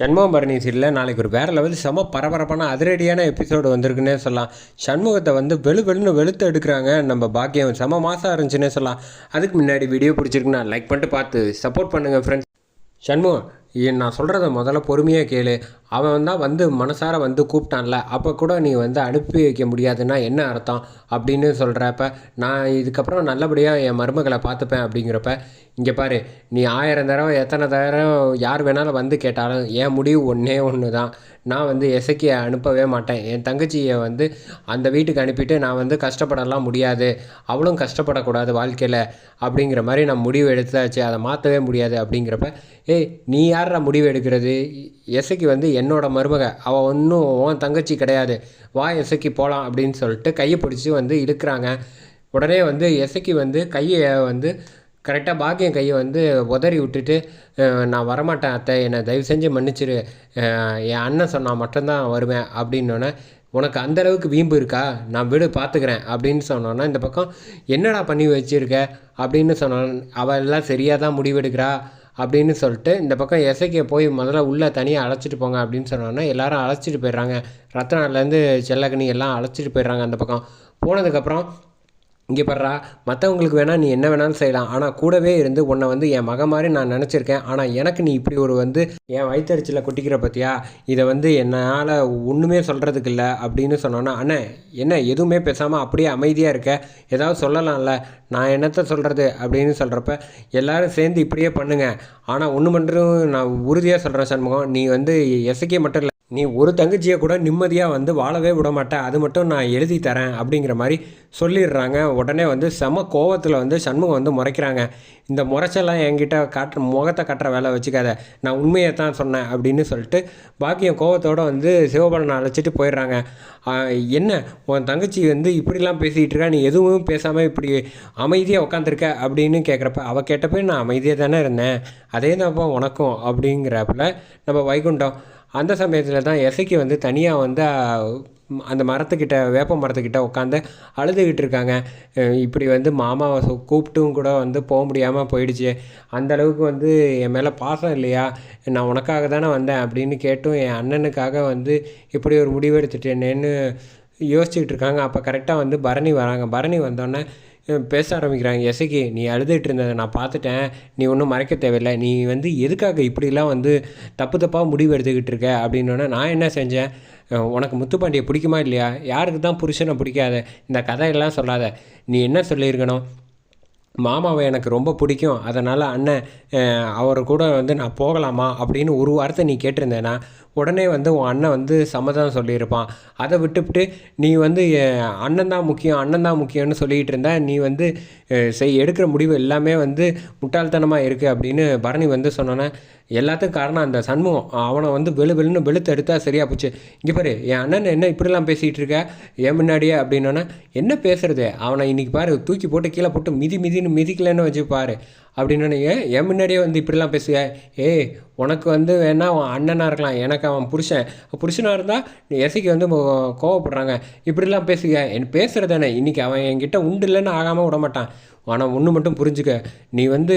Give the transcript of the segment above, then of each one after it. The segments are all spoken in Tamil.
சண்முகம் பரணி சீரியலில் நாளைக்கு ஒரு வேறு லெவல் செம பரபரப்பான அதிரடியான எபிசோடு வந்திருக்குன்னே சொல்லலாம். சண்முகத்தை வந்து வெளு வெளுன்னு வெளுத்து எடுக்கிறாங்க நம்ம பாக்கியம். செம மாதம் இருந்துச்சுன்னே சொல்லலாம். அதுக்கு முன்னாடி வீடியோ பிடிச்சிருக்குன்னா லைக் பண்ணிட்டு பார்த்து சப்போர்ட் பண்ணுங்கள் ஃப்ரெண்ட்ஸ் சண்முகம் நான் சொல்கிறத முதல்ல பொறுமையாக கேளு. அவன் தான் வந்து மனசார வந்து கூப்பிட்டான்ல. அப்போ கூட நீ வந்து அனுப்பி வைக்க முடியாதுன்னா என்ன அர்த்தம் அப்படின்னு சொல்கிறப்ப நான் இதுக்கப்புறம் நல்லபடியாக என் மருமகளை பார்த்துப்பேன் அப்படிங்கிறப்ப இங்கே பாரு நீ ஆயிரம் தடவை எத்தனை தடவை யார் வேணாலும் வந்து கேட்டாலும் என் முடிவு ஒன்றே ஒன்று தான் நான் வந்து எசக்கியை அனுப்பவே மாட்டேன். என் தங்கச்சியை வந்து அந்த வீட்டுக்கு அனுப்பிட்டு நான் வந்து கஷ்டப்படலாம் முடியாது. அவளும் கஷ்டப்படக்கூடாது வாழ்க்கையில் அப்படிங்கிற மாதிரி நான் முடிவு எடுத்தாச்சு. அதை மாற்றவே முடியாது அப்படிங்கிறப்ப ஏய் நீ யாரா முடிவு எடுக்கிறது? எசக்கி வந்து என்னோட மருமக. அவள் ஒன்றும் உன் தங்கச்சி கிடையாது. வா எசக்கி போகலாம் அப்படின்னு சொல்லிட்டு கையை பிடிச்சி வந்து இழுக்கிறாங்க. உடனே வந்து எசக்கி வந்து கையை வந்து கரெக்டாக பாக்கியம் கையை வந்து உதறி விட்டுட்டு நான் வரமாட்டேன் அத்தை என்னை தயவு செஞ்சு மன்னிச்சிரு. என் அண்ணன் சொன்னால் மட்டும்தான் வருவேன் அப்படின்னோடனே உனக்கு அந்த அளவுக்கு வீம்பு இருக்கா? நான் வீடு பார்த்துக்கிறேன் அப்படின்னு சொன்னோன்னா இந்த பக்கம் என்னடா பண்ணி வச்சுருக்க? அப்படின்னு சொன்னான் அவள் எல்லாம் சரியாக தான் முடிவெடுக்கிறா? அப்படின்னு சொல்லிட்டு இந்த பக்கம் எசைக்கு போய் முதல்ல உள்ளே தனியாக அழைச்சிட்டு போங்க அப்படின்னு சொன்னோன்னா எல்லாரும் அழைச்சிட்டு போயிடுறாங்க. ரத்னாலேருந்து செல்லக்கனி எல்லாம் அழைச்சிட்டு போயிடுறாங்க அந்த பக்கம். போனதுக்கப்புறம் இங்கே படுறா மற்றவங்களுக்கு வேணால் நீ என்ன வேணாலும் செய்யலாம். ஆனால் கூடவே இருந்து உன்னை வந்து என் மக மாதிரி நான் நினச்சிருக்கேன். ஆனால் எனக்கு நீ இப்படி ஒரு வந்து என் வயிற்றுச்சில் கொட்டிக்கிற பற்றியா இதை வந்து என்னால் ஒன்றுமே சொல்கிறதுக்கு இல்லை அப்படின்னு சொன்னோன்னா அண்ணே என்ன எதுவுமே பேசாமல் அப்படியே அமைதியாக இருக்க? ஏதாவது சொல்லலாம்ல. நான் என்னத்தை சொல்கிறது அப்படின்னு சொல்கிறப்ப எல்லாரும் சேர்ந்து இப்படியே பண்ணுங்க. ஆனால் ஒன்று மட்டும் நான் உறுதியாக சொல்கிறேன் சண்முகம். நீ வந்து எசைக்கே மட்டும் இல்லை நீ ஒரு தங்கச்சியை கூட நிம்மதியாக வந்து வாழவே விட மாட்டேன் அது மட்டும் நான் எழுதி தரேன் அப்படிங்கிற மாதிரி சொல்லிடுறாங்க. உடனே வந்து செம கோவத்தில் வந்து சண்முகம் வந்து முறைக்கிறாங்க. இந்த முறைச்செல்லாம் என்கிட்ட காட்டுற முகத்தை கட்டுற வேலை வச்சுக்காத நான் உண்மையை தான் சொன்னேன் அப்படின்னு சொல்லிட்டு பாக்கியம் கோவத்தோடு வந்து சிவபாலனை அழைச்சிட்டு போயிடுறாங்க. என்ன உன் தங்கச்சி வந்து இப்படிலாம் பேசிகிட்டு இருக்கா? நீ எதுவும் பேசாமல் இப்படி அமைதியாக உட்காந்துருக்க அப்படின்னு கேட்குறப்ப அவள் கேட்டப்போ நான் அமைதியாக தானே இருந்தேன். அதே தான்ப்பா உனக்கும் அப்படிங்கிறப்பல நம்ம வைகுண்டம் அந்த சமயத்தில் தான் எசைக்கு வந்து தனியாக வந்து அந்த மரத்துக்கிட்ட வேப்ப மரத்துக்கிட்ட உட்காந்து அழுதுகிட்டு இருக்காங்க. இப்படி வந்து மாமாவை கூப்பிட்டும் கூட வந்து போக முடியாமல் போயிடுச்சு. அந்த அளவுக்கு வந்து என் மேலே பாசம் இல்லையா? நான் உனக்காக தானே வந்தேன் அப்படின்னு கேட்டும் என் அண்ணனுக்காக வந்து இப்படி ஒரு முடிவு எடுத்துட்டேனேன்னு யோசிச்சுக்கிட்டு இருக்காங்க. அப்போ கரெக்டாக வந்து பரணி வராங்க. பரணி வந்தோடனே பேச ஆரம்பிக்கிறாங்க. எசைக்கு நீ அழுதுகிட்டு இருந்ததை நான் பார்த்துட்டேன். நீ ஒன்றும் மறைக்க தேவையில்லை. நீ வந்து எதுக்காக இப்படிலாம் வந்து தப்பு தப்பாக முடிவு எடுத்துக்கிட்டு இருக்க? அப்படின்னோடனே நான் என்ன செஞ்சேன்? உனக்கு முத்துப்பாண்டியை பிடிக்குமா இல்லையா? யாருக்கு தான் புருஷனை பிடிக்காத? இந்த கதையெல்லாம் சொல்லாத. நீ என்ன சொல்லியிருக்கணும்? மாமாவை எனக்கு ரொம்ப பிடிக்கும். அதனால் அண்ணன் அவர் கூட வந்து நான் போகலாமா? அப்படின்னு ஒரு வார்த்தை நீ கேட்டிருந்தேன்னா உடனே வந்து உன் அண்ணன் வந்து சம்மதம் சொல்லியிருப்பான். அதை விட்டுவிட்டு நீ வந்து அண்ணன் தான் முக்கியம் அண்ணன் தான் முக்கியம்னு சொல்லிகிட்டு இருந்தா நீ வந்து செய் எடுக்கிற முடிவு எல்லாமே வந்து முட்டாள்தனமாக இருக்குது அப்படின்னு பரணி வந்து சொன்னோன்னே எல்லாத்துக்கும் காரணம் அந்த சண்முகம். அவனை வந்து வெளு வெளுன்னு வெளுத்து எடுத்தால் சரியாக போச்சு. இங்கே பாரு என் அண்ணன் என்ன இப்படிலாம் பேசிகிட்டு இருக்க? என் முன்னாடியே அப்படின்னோன்னே என்ன பேசுறது? அவனை இன்றைக்கி பாரு தூக்கி போட்டு கீழே போட்டு மிதி மிதின்னு மிதிக்கலன்னு வச்சு பாரு. அப்படின்னு ஏன் என் முன்னாடியே வந்து இப்படிலாம் பேசுக? ஏய் உனக்கு வந்து வேணா அவன் அண்ணனாக இருக்கலாம். எனக்கு அவன் புருஷன். புருஷனாக இருந்தால் நீ எசைக்கு வந்து கோவப்படுறாங்க. இப்படிலாம் பேசுக. என் பேசுகிறதானே இன்னைக்கு அவன் என்கிட்ட உண்டு இல்லைன்னு ஆகாமல் விட மாட்டான் ஆனால் ஒன்று மட்டும் புரிஞ்சுக்க. நீ வந்து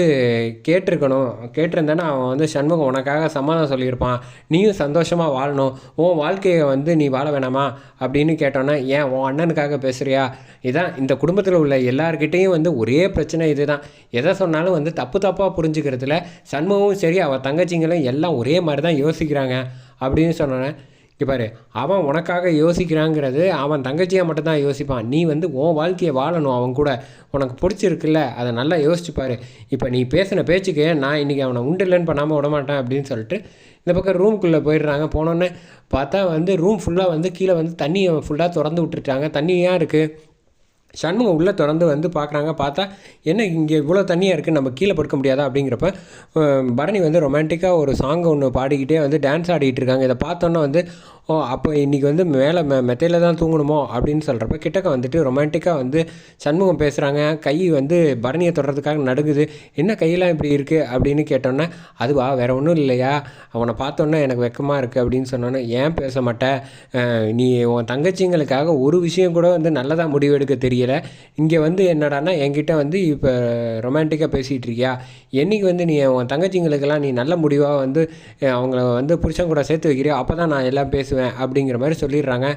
கேட்டிருக்கணும். கேட்டிருந்தேன்னா அவன் வந்து சண்முகம் உனக்காக சமாதானம் சொல்லியிருப்பான். நீயும் சந்தோஷமாக வாழணும். உன் வாழ்க்கையை வந்து நீ வாழ வேணாமா? அப்படின்னு கேட்டோன்னா ஏன் உன் அண்ணனுக்காக பேசுகிறியா இதான் இந்த குடும்பத்தில் உள்ள எல்லார்கிட்டேயும் வந்து ஒரே பிரச்சனை இதுதான். எதை சொன்னாலும் வந்து தப்பு தப்பாக புரிஞ்சுக்கிறதுல சண்முகமும் சரி அவள் தங்கச்சிங்களும் எல்லாம் ஒரே மாதிரி தான் யோசிக்கிறாங்க அப்படின்னு சொன்னோன்னே இங்கே பாரு அவன் உனக்காக யோசிக்கிறாங்கிறது அவன் தங்கச்சியாக மட்டும்தான் யோசிப்பான். நீ வந்து உன் வாழ்க்கையை வாழணும் அவன் கூட. உனக்கு பிடிச்சிருக்குல்ல அதை நல்லா யோசிச்சுப்பார் இப்போ நீ பேசின பேச்சுக்கு நான் இன்றைக்கி அவனை உண்டு இல்லைன்னு பண்ணாமல் விட மாட்டேன் அப்படின்னு சொல்லிட்டு இந்த பக்கம் ரூம்குள்ளே போயிடுறாங்க. போனோன்னே பார்த்தா வந்து ரூம் ஃபுல்லாக வந்து கீழே வந்து தண்ணியை ஃபுல்லாக திறந்து விட்டுட்டாங்க தண்ணியாக இருக்குது சண்முகம் உள்ளே திறந்து வந்து பார்க்குறாங்க. பார்த்தா என்ன இங்கே இவ்வளோ தண்ணியாக இருக்குது நம்ம கீழே படுக்க முடியாதா? அப்படிங்கிறப்ப பரணி வந்து ரொமான்டிக்காக ஒரு சாங் ஒன்று பாடிக்கிட்டே வந்து டான்ஸ் ஆடிக்கிட்டு இருக்காங்க. இதை பார்த்தோன்னே வந்து ஓ அப்போ இன்றைக்கி வந்து மேலே மெ மெத்தையில் தான் தூங்கணுமோ? அப்படின்னு சொல்கிறப்ப கிட்டக்க வந்துட்டு ரொமான்டிக்காக வந்து சண்முகம் பேசுகிறாங்க கை வந்து பரணியை தொடுறதுக்காக நடுங்குது. என்ன கையெல்லாம் இப்படி இருக்குது அப்படின்னு கேட்டோன்னே அதுவா வேறு ஒன்றும் இல்லையா? அவனை பார்த்தோன்னே எனக்கு வெக்கமாக இருக்குது அப்படின்னு சொன்னோன்னே ஏன் பேச மாட்டேன் நீ உன் தங்கச்சிங்களுக்காக ஒரு விஷயம் கூட வந்து நல்லதாக முடிவெடுக்க தெரியல. இங்கே வந்து என்னடான்னா என்கிட்ட வந்து இப்போ ரொமான்டிக்காக பேசிகிட்டு இருக்கியா என்னைக்கு வந்து நீ உன் தங்கச்சிங்களுக்கெல்லாம் நீ நல்ல முடிவாக வந்து அவங்கள வந்து புருஷன் கூட சேர்த்து வைக்கிறியோ அப்போ தான் நான் எல்லாம் பேசுவேன் அப்படிங்கிற மாதிரி சொல்லிடுறாங்க.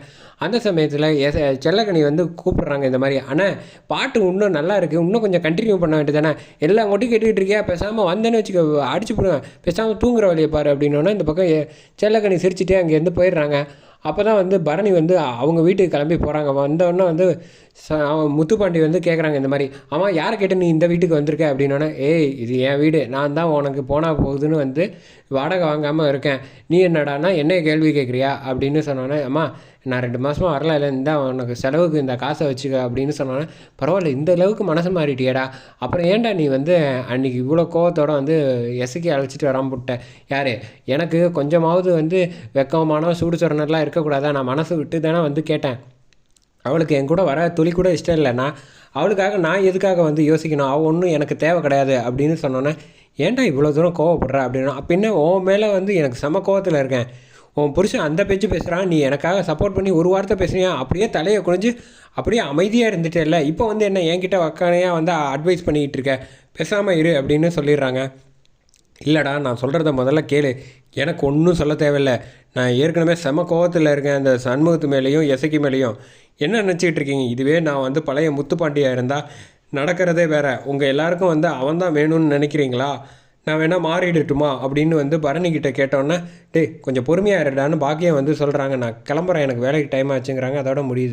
அந்த சமயத்தில் எஸ் செல்லக்கணி வந்து கூப்பிடுறாங்க இந்த மாதிரி ஆனால் பாட்டு இன்னும் நல்லா இருக்குது இன்னும் கொஞ்சம் கண்டினியூ பண்ண வேண்டியதானே எல்லாம் கொட்டி கேட்டுக்கிட்டு இருக்கியா பேசாமல் வந்தேன்னு வச்சுக்க அடிச்சு போடுவேன் பேசாமல் தூங்குற வழியை பாரு அப்படின்னோன்னா இந்த பக்கம் செல்லக்கணி சிரிச்சுட்டே அங்கேருந்து போயிடுறாங்க. அப்போ தான் வந்து பரணி வந்து அவங்க வீட்டுக்கு கிளம்பி போகிறாங்க வந்தோடனே வந்து ச- அவன் முத்துப்பாண்டி வந்து கேட்குறாங்க இந்த மாதிரி ஆமாம் யாரை கேட்டு நீ இந்த வீட்டுக்கு வந்திருக்க? அப்படின்னோடனே ஏய் இது என் வீடு. நான் தான் உனக்கு போனால் போகுதுன்னு வந்து வாடகை வாங்காமல் இருக்கேன். நீ என்னடான்னா என்ன கேள்வி கேட்குறியா அப்படின்னு சொன்னோன்னே அம்மா நான் ரெண்டு மாதமாக வரல இல்லை இந்த உனக்கு செலவுக்கு இந்த காசை வச்சுக்க அப்படின்னு சொன்னோன்னே பரவாயில்ல இந்த அளவுக்கு மனசு மாறிட்டியேடா. அப்புறம் ஏன்டா நீ வந்து அன்றைக்கி இவ்வளோ கோவத்தோட வந்து எசக்கி அழைச்சிட்டு வராம புட்ட யார்? எனக்கு கொஞ்சமாவது வந்து வெக்கமான சூடு சொரணெல்லாம் இருக்கக்கூடாதா? நான் மனசு விட்டு தானே வந்து கேட்டேன். அவளுக்கு என் கூட வர துளி கூட இஷ்டம் இல்லைண்ணா அவளுக்காக நான் எதுக்காக வந்து யோசிக்கணும்? அவள் ஒன்றும் எனக்கு தேவை கிடையாது அப்படின்னு சொன்னோன்னே ஏன்டா இவ்வளோ தூரம் கோவப்படுற அப்படின்னா? பின்ன உன் மேலே வந்து எனக்கு செம கோவத்தில் இருக்கேன். உன் புருஷன் அந்த பேச்சு பேசுகிறான் நீ எனக்காக சப்போர்ட் பண்ணி ஒரு வார்த்தை பேசுனியா? அப்படியே தலையை குனிஞ்சு அப்படியே அமைதியாக இருந்துட்டேல்ல? இப்போ வந்து என்ன என்கிட்ட வக்கானையாக வந்து அட்வைஸ் பண்ணிக்கிட்டு இருக்க? பேசாமல் இரு அப்படின்னு சொல்லிடுறாங்க. இல்லைடா நான் சொல்கிறத முதல்ல கேளு. எனக்கு ஒன்றும் சொல்ல தேவையில்ல. நான் ஏற்கனவே செம கோவத்தில் இருக்கேன் அந்த சண்முகத்து மேலேயும் இசைக்கு மேலேயும். என்ன நினச்சிக்கிட்டு இருக்கீங்க? இதுவே நான் வந்து பழைய முத்துப்பாண்டியாக இருந்தால் நடக்கிறதே வேறு. உங்கள் எல்லாருக்கும் வந்து அவன் தான் வேணும்னு நினைக்கிறீங்களா? நான் வேணால் மாறிடட்டுமா அப்படின்னு வந்து பரணி கிட்ட கேட்டோன்னே டேய் கொஞ்சம் பொறுமையாக இருடான்னு பாக்கியம் வந்து சொல்கிறாங்க நான் கிளம்புறேன் எனக்கு வேலைக்கு டைம் ஆச்சுங்கிறாங்க. அதோட முடியுது.